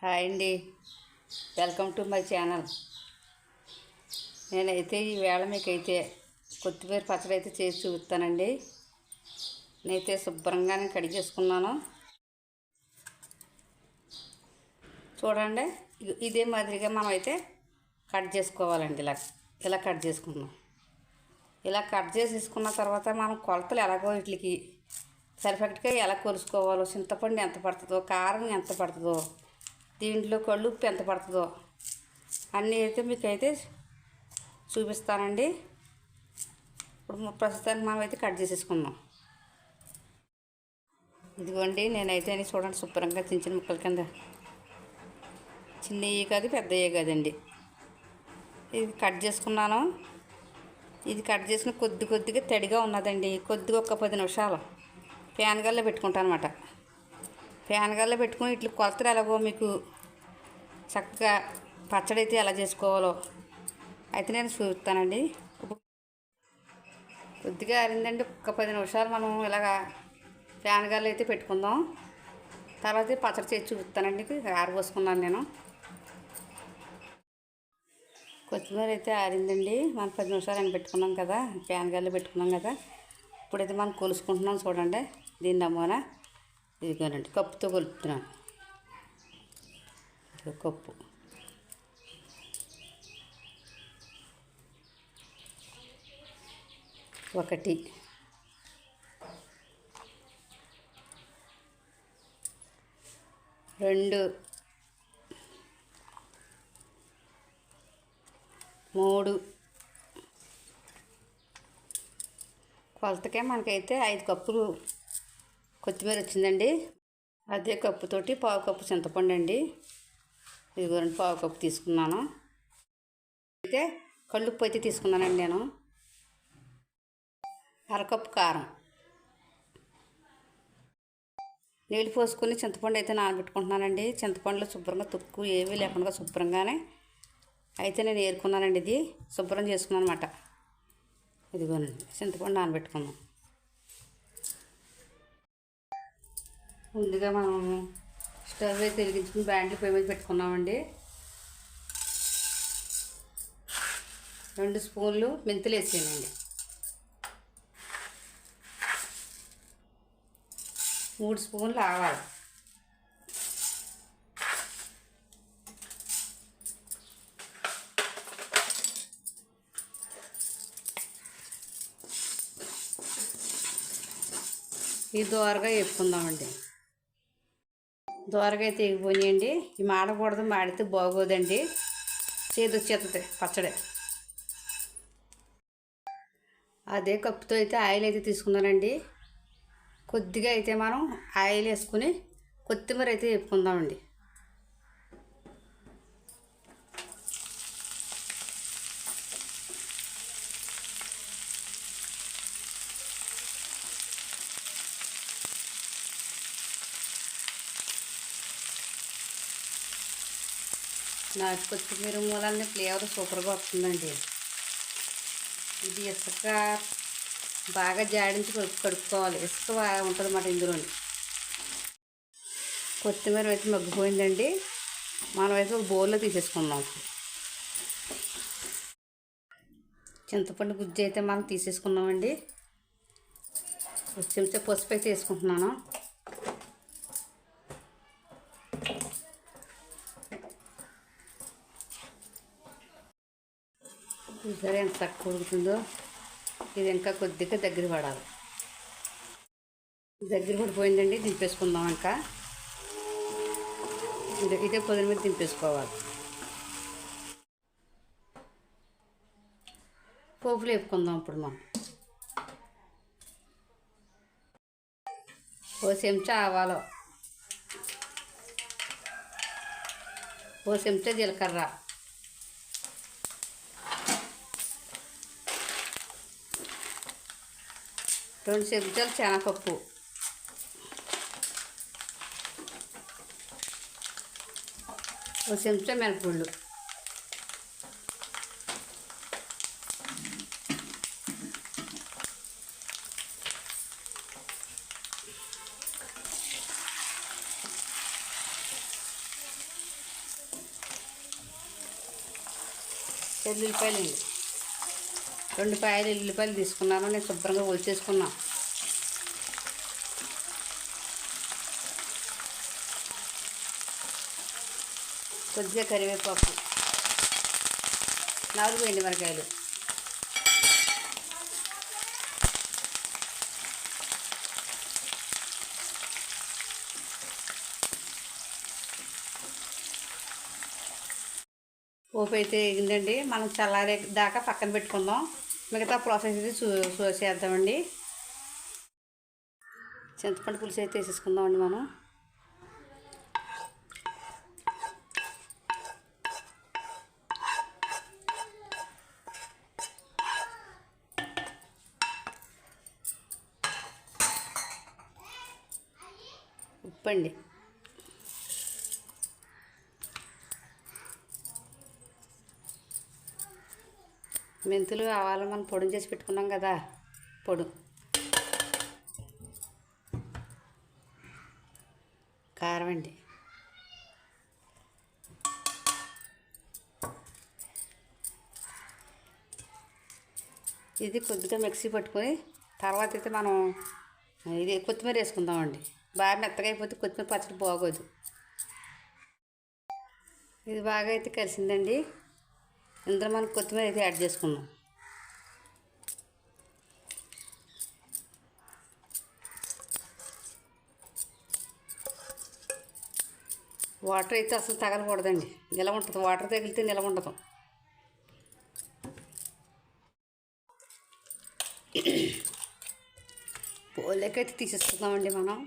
Hi అండి. Welcome to my channel. నేనైతే ఈ వేళ మీకైతే కొత్తిమీర పచ్చడి అయితే చేసి చూపుతానండి. నేనైతే శుభ్రంగానే కడిగేసుకున్నాను చూడండి ఇదే మాదిరిగా మనం అయితే కట్ చేసుకోవాలండి ఇలా ఇలా కట్ చేసుకుందాం. ఇలా కట్ చేసేసుకున్న తర్వాత మనం కొలతలు ఎలాగో వీటికి పర్ఫెక్ట్గా ఎలా కొలుసుకోవాలో చింతపండు ఎంత పడుతుందో కారం ఎంత పడుతుందో దీంట్లో కళ్ళు ఉప్పు ఎంత పడుతుందో. అన్నీ అయితే మీకు అయితే చూపిస్తానండి. ఇప్పుడు ప్రస్తుతానికి మనం అయితే కట్ చేసేసుకుందాం. ఇదిగోండి నేనైతే అని చూడండి శుభ్రంగా చిన్న చిన్న ముక్కల కింద. చిన్నవి కాదు పెద్దవి కాదండి. ఇది కట్ చేసుకున్నాను. ఇది కట్ చేసిన కొద్ది కొద్దిగా తడిగా ఉన్నదండి. కొద్దిగా ఒక పది నిమిషాలు. ఫ్యాన్ గల్లో పెట్టుకుంటాను అనమాట ఫ్యాన్ గల్లో పెట్టుకుని ఇట్లు కొలతలు ఎలాగో మీకు చక్కగా పచ్చడి అయితే ఎలా చేసుకోవాలో అయితే నేను చూస్తానండి. కొద్దిగా ఆరిందండి ఒక పది నిమిషాలు మనం ఇలాగా ఫ్యాన్ గల్లో అయితే పెట్టుకుందాం. తర్వాత పచ్చడి చేసి చూపిస్తానండి ఆరబోసుకున్నాను నేను. కొత్తిమీర అయితే ఆరిందండి మనం పది నిమిషాలు అని పెట్టుకున్నాం కదా ఫ్యాన్ గాల్లో పెట్టుకున్నాం కదా. ఇప్పుడైతే మనం కొలుసుకుంటున్నాం చూడండి దీని నమూనా. ఇదిగోనండి కప్పుతో కొలుపుతున్నాను. కప్పు. ఒకటి. రెండు. మూడు. కొలతకే మనకైతే ఐదు కప్పులు కొత్తిమీర వచ్చిందండి. అదే కప్పుతోటి పావు కప్పు చింతపండు అండి. ఇదిగోండి పావు కప్పు తీసుకున్నాను. అయితే కళ్ళుప్పు అయితే తీసుకున్నానండి నేను. అరకప్పు కారం. నీళ్ళు పోసుకొని చింతపండు అయితే నానబెట్టుకుంటున్నానండి. చింతపండులో శుభ్రంగా తుక్కు ఏమీ లేకుండా శుభ్రంగానే అయితే నేను ఏరుకున్నానండి ఇది. శుభ్రం చేసుకున్నాను అనమాట ఇదిగోనండి చింతపండు నానబెట్టుకున్నాను. ముందుగా మనం స్టవ్ అయితే వెలిగించుకుని బ్యాండ్లు పొయ్యి మీద పెట్టుకున్నామండి. రెండు స్పూన్లు మెంతులు వేసేయండి. మూడు స్పూన్లు ఆవాలు. ఈ దోరగా వేసుకుందామండి దోరగా అయితే ఎగిపోయాయండి ఈ మాడకూడదు మాడితే బాగోదండి. చేదు వచ్చేస్తుంది పచ్చడి. అదే కప్పుతో అయితే ఆయిల్ అయితే తీసుకున్నానండి. కొద్దిగా అయితే మనం ఆయిల్ వేసుకుని కొత్తిమీర అయితే వేపుకుందామండి. నాకు కొత్తిమీర మూలాన్ని ఫ్లేవర్ సూపర్గా వస్తుందండి. ఇది ఇసుక బాగా జాడించి కడుక్కోవాలి. ఇసుక బాగా ఉంటుంది అన్నమాట ఇందులోని. కొత్తిమీర అయితే మగ్గిపోయిందండి. మనం అయితే ఒక బౌల్లో తీసేసుకుందాం. చింతపండు గుజ్జు అయితే మనం తీసేసుకున్నామండి. ఒక చెంచా పసుపు అయితే వేసుకుంటున్నాను. చూసారా ఎంత తక్కువ ఉడుకుతుందో ఇది ఇంకా కొద్దిగా దగ్గర పడాలి. దగ్గర పడిపోయిందండి దింపేసుకుందాం ఇంకా. ఇదే ఇదే పొద్దున మీద దింపేసుకోవాలి. పోపులు వేపుకుందాం ఇప్పుడు మనం. ఓ చెంచా ఆవాలో. ఓ చెంచా జీలకర్ర. రెండు చెంచాలు శనగపప్పు ఒక చెంచా మినపగుళ్ళు. ఎల్లుల్లిపాయలు రెండు పాయలు ఎల్లిపాయలు తీసుకున్నాను నేను శుభ్రంగా ఒలిచేసుకున్నాను కొద్దిగా కరివేపాకు నాలుగు ఎండి మిరకాయలు పోపు అయితే ఏంటండి మనం చల్లారే దాకా పక్కన పెట్టుకుందాం. మిగతా ప్రాసెస్ ఇది చూ చూ- చేద్దామండి చింతపండు పులుసు అయితే వేసేసుకుందామండి మనం. ఉప్పండి. మెంతులు ఆవాలు మనం పొడి చేసి పెట్టుకున్నాం కదా పొడు. కారం అండి. ఇది కొద్దిగా మిక్సీ పట్టుకొని తర్వాత అయితే మనం ఇది కొత్తిమీర వేసుకుందామండి. బాగా మెత్తగా అయిపోతే కొత్తిమీర పచ్చడి బాగోదు. ఇది బాగా అయితే కలిసిందండి. ఇందులో మనం కొత్తిమీర అయితే యాడ్ చేసుకుందాం. వాటర్ అయితే అసలు తగలకూడదండి. నిల ఉంటుంది. వాటర్ తగిలితే నిల ఉండదు. పోలేకైతే తీసేసుకుందామండి మనం.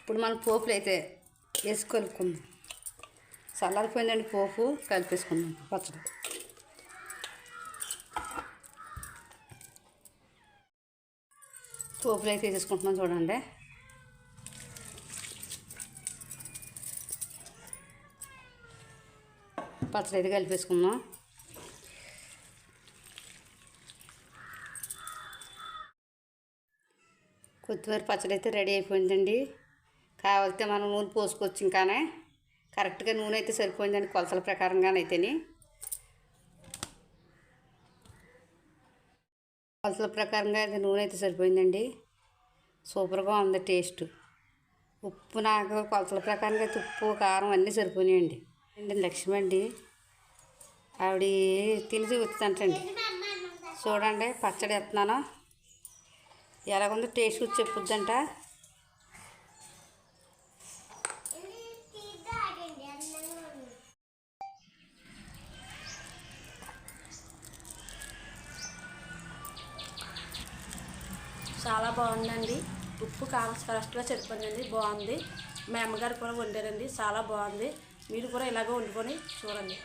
ఇప్పుడు మనం పోపులు అయితే వేసి కలుపుకుందాం. చల్లారిపోయిందండి పోపు కలిపేసుకుందాం. పచ్చడి. పోపులు అయితే వేసేసుకుంటున్నాం చూడండి. పచ్చడి అయితే కలిపేసుకుందాం. కొత్తిమీర పచ్చడి అయితే రెడీ అయిపోయిందండి. కావాలితే మనం నూనె పోసుకోవచ్చు ఇంకానే. కరెక్ట్గా నూనె అయితే సరిపోయిందండి కొలతల ప్రకారంగానైతేని. కొలతల ప్రకారంగా అయితే నూనె అయితే సరిపోయిందండి. సూపర్గా ఉంది టేస్ట్. ఉప్పు నాకు కొలతల ప్రకారంగా అయితే ఉప్పు కారం అన్నీ సరిపోయినాయండి. అండి లక్ష్మి అండి? ఆవిడ తిని చూపుతుంటండి చూడండి పచ్చడి ఎత్తున్నాను ఎలాగుందో టేస్ట్ చూసి చెప్పుద్దంట. చాలా బాగుందండి. ఉప్పు కారం కరెక్ట్గా సరిపోయిందండి. బాగుంది. మా అమ్మగారు కూడా వండారండి. చాలా బాగుంది. మీరు కూడా ఇలాగ వండుకొని చూడండి.